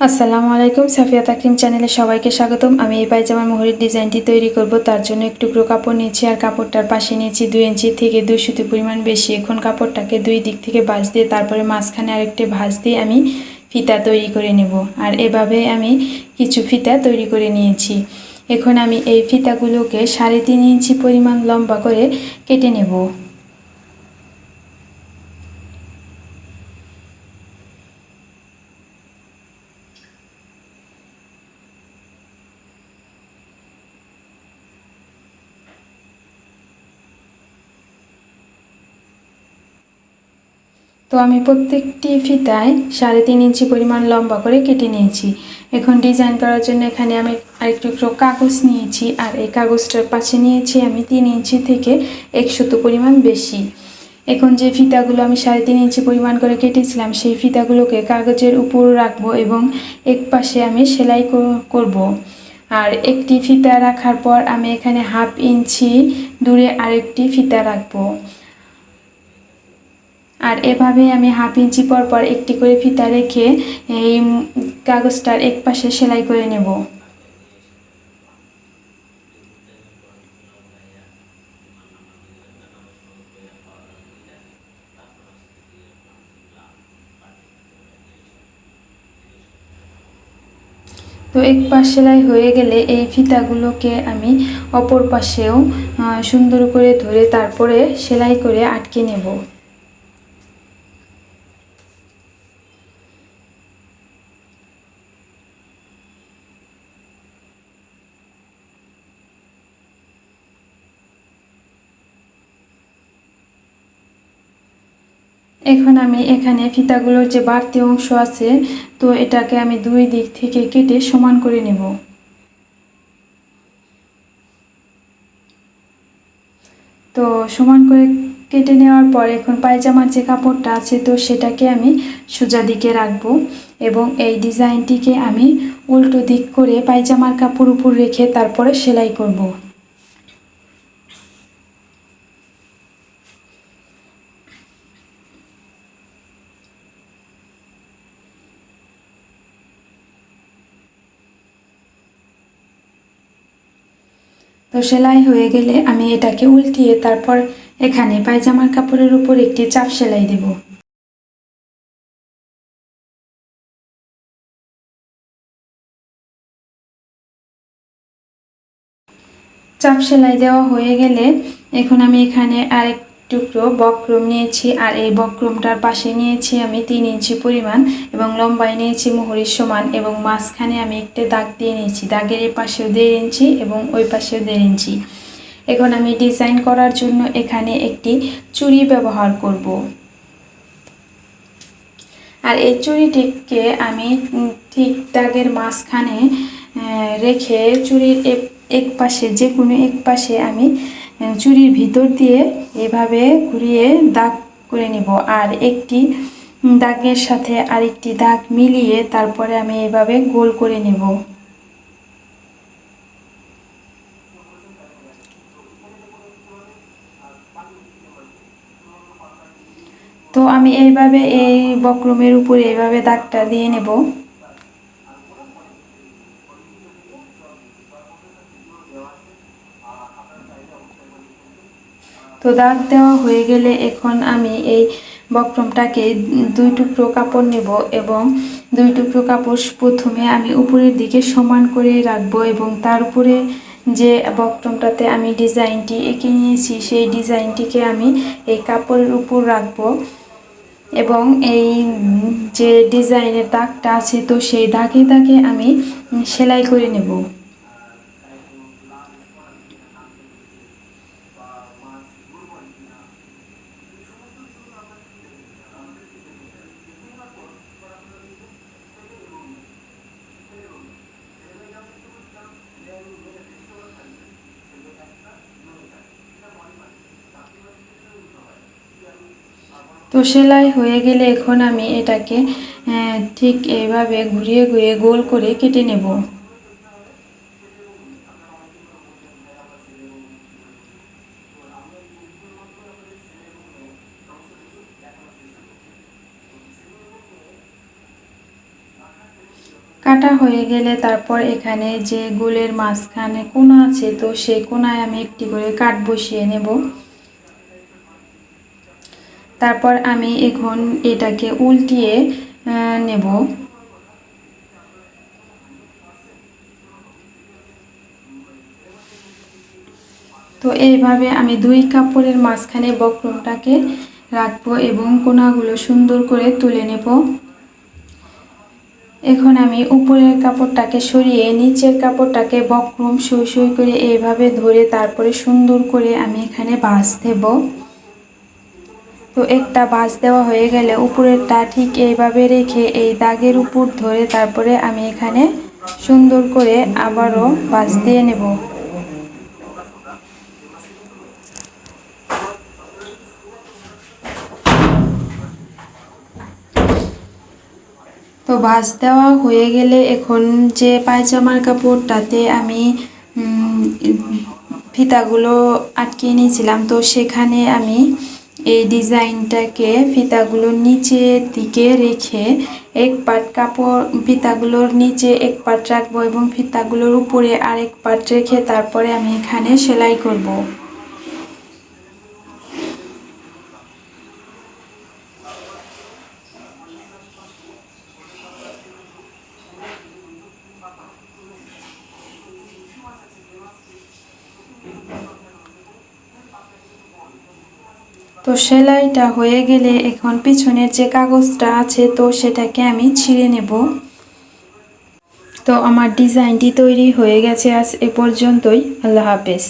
আসসালামু আলাইকুম, সাফিয়া তাকরিম চ্যানেলে সবাইকে স্বাগতম। আমি এই পায়জামার মোহরের ডিজাইনটি তৈরি করব। তার জন্য একটু টুকরো কাপড় নিয়েছি আর কাপড়টার পাশে নিয়েছি দুই ইঞ্চি থেকে দুই সুতি পরিমাণ বেশি। এখন কাপড়টাকে দুই দিক থেকে ভাঁজ দিয়ে, তারপরে মাঝখানে আরেকটি ভাঁজ দিয়ে আমি ফিতা তৈরি করে নেব। আর এভাবে আমি কিছু ফিতা তৈরি করে নিয়েছি। এখন আমি এই ফিতাগুলোকে সাড়ে তিন ইঞ্চি পরিমাণ লম্বা করে কেটে নেব। তো আমি প্রত্যেকটি ফিতায় সাড়ে তিন ইঞ্চি পরিমাণ লম্বা করে কেটে নিয়েছি। এখন ডিজাইন করার জন্য এখানে আমি আরেকটু একটু কাগজ নিয়েছি আর এই কাগজটার পাশে নিয়েছি আমি তিন ইঞ্চি থেকে একশত পরিমাণ বেশি। এখন যে ফিতাগুলো আমি সাড়ে তিন ইঞ্চি পরিমাণ করে কেটেছিলাম, সেই ফিতাগুলোকে কাগজের উপর রাখব এবং এক পাশে আমি সেলাই করব। আর একটি ফিতা রাখার পর আমি এখানে হাফ ইঞ্চি দূরে আরেকটি ফিতা রাখব। আর এভাবে আমি হাফ ইঞ্চি পর পর একটি করে ফিতা রেখে এই কাগজটার এক পাশে সেলাই করে নেব। তো এক পাশ সেলাই হয়ে গেলে এই ফিতাগুলোকে আমি অপর পাশেও সুন্দর করে ধরে তারপরে সেলাই করে আটকে নেব। এখন আমি এখানে ফিতাগুলোর যে বাড়তি অংশ আছে, তো এটাকে আমি দুই দিক থেকে কেটে সমান করে নেব তো সমান করে কেটে নেওয়ার পর এখন পায়জামার যে কাপড়টা আছে, তো সেটাকে আমি সোজা দিকে রাখব এবং এই ডিজাইনটিকে আমি উল্টো দিক করে পায়জামার কাপড় উপর রেখে তারপরে সেলাই করব। তো সেলাই হয়ে গেলে আমি এটাকে উল্টিয়ে তারপর এখানে পায়জামার কাপড়ের উপর একটি চাপ সেলাই দেব। চাপ সেলাই দেওয়া হয়ে গেলে এখন আমি এখানে আরেক টুকরো বক্রম নিয়েছি আর এই বক্রমটার পাশে নিয়েছি আমি তিন ইঞ্চি পরিমাণ এবং লম্বায় নিয়েছি মোহরির সমান এবং মাঝখানে আমি একটা দাগ দিয়ে নিয়েছি। দাগের এই পাশেও দেড় ইঞ্চি এবং ওই পাশেও দেড় ইঞ্চি। এখন আমি ডিজাইন করার জন্য এখানে একটি চুড়ি ব্যবহার করব। আর এই চুড়িটিকে আমি ঠিক দাগের মাঝখানে রেখে চুড়ির এক পাশে যে কোনো এক পাশে আমি চুরির ভিতর দিয়ে এভাবে ঘুরিয়ে দাগ করে নিব। আর একটি দাগের সাথে আরেকটি দাগ মিলিয়ে তারপরে আমি এভাবে গোল করে নেব। তো আমি এইভাবে এই বক্রমের উপরে এইভাবে দাগটা দিয়ে নেব। তো দাগ দেওয়া হয়ে গেলে এখন আমি এই বক্রমটাকে দুই টুকরো কাপড় নেব এবং দুই টুকরো কাপড় প্রথমে আমি উপরের দিকে সমান করে রাখব এবং তার উপরে যে বক্রমটাতে আমি ডিজাইনটি এঁকে নিয়েছি, সেই ডিজাইনটিকে আমি এই কাপড়ের উপর রাখব এবং এই যে ডিজাইনের দাগটা আছে তো সেই দাগে দাগে আমি সেলাই করে নেব। তো সেলাই হয়ে গেলে এখন আমি এটাকে ঠিক এইভাবে ঘুরিয়ে ঘুরিয়ে গোল করে কেটে নেব। কাটা হয়ে গেলে তারপর এখানে যে গোলের মাঝখানে কোনা আছে, তো সেই কোনায় আমি একটি করে কাঠ বসিয়ে নেব। তারপর আমি এখন এটাকে উল্টিয়ে নেব। তো এইভাবে আমি দুই কাপড়ের মাঝখানে বক্রমটাকে রাখব এবং কোনাগুলো সুন্দর করে তুলে নেব। এখন আমি উপরের কাপড়টাকে সরিয়ে নিচের কাপড়টাকে বক্রম সই সই করে এইভাবে ধরে তারপরে সুন্দর করে আমি এখানে বাঁশ দেব। তো একটা বাঁশ দেওয়া হয়ে গেলে উপরেরটা ঠিক এইভাবে রেখে এই দাগের উপর ধরে তারপরে আমি এখানে সুন্দর করে আবারও বাঁশ দিয়ে নেব। তো ভাঁজ দেওয়া হয়ে গেলে এখন যে পায়জামার কাপড়টাতে আমি ফিতাগুলো আটকিয়ে নিয়েছিলাম, তো সেখানে আমি এই ডিজাইনটাকে ফিতাগুলোর নিচে দিকে রেখে এক পাট কাপড়, ফিতাগুলোর নিচে এক পাট রাখব এবং ফিতাগুলোর উপরে আরেক পাট রেখে তারপরে আমি এখানে সেলাই করব। তো সেলাইটা হয়ে গেলে এখন পিছনের যে কাগজটা আছে, তো সেটাকে আমি ছিঁড়ে নেব। তো আমার ডিজাইনটি তৈরি হয়ে গেছে আজ এ পর্যন্তই। আল্লাহ হাফেজ।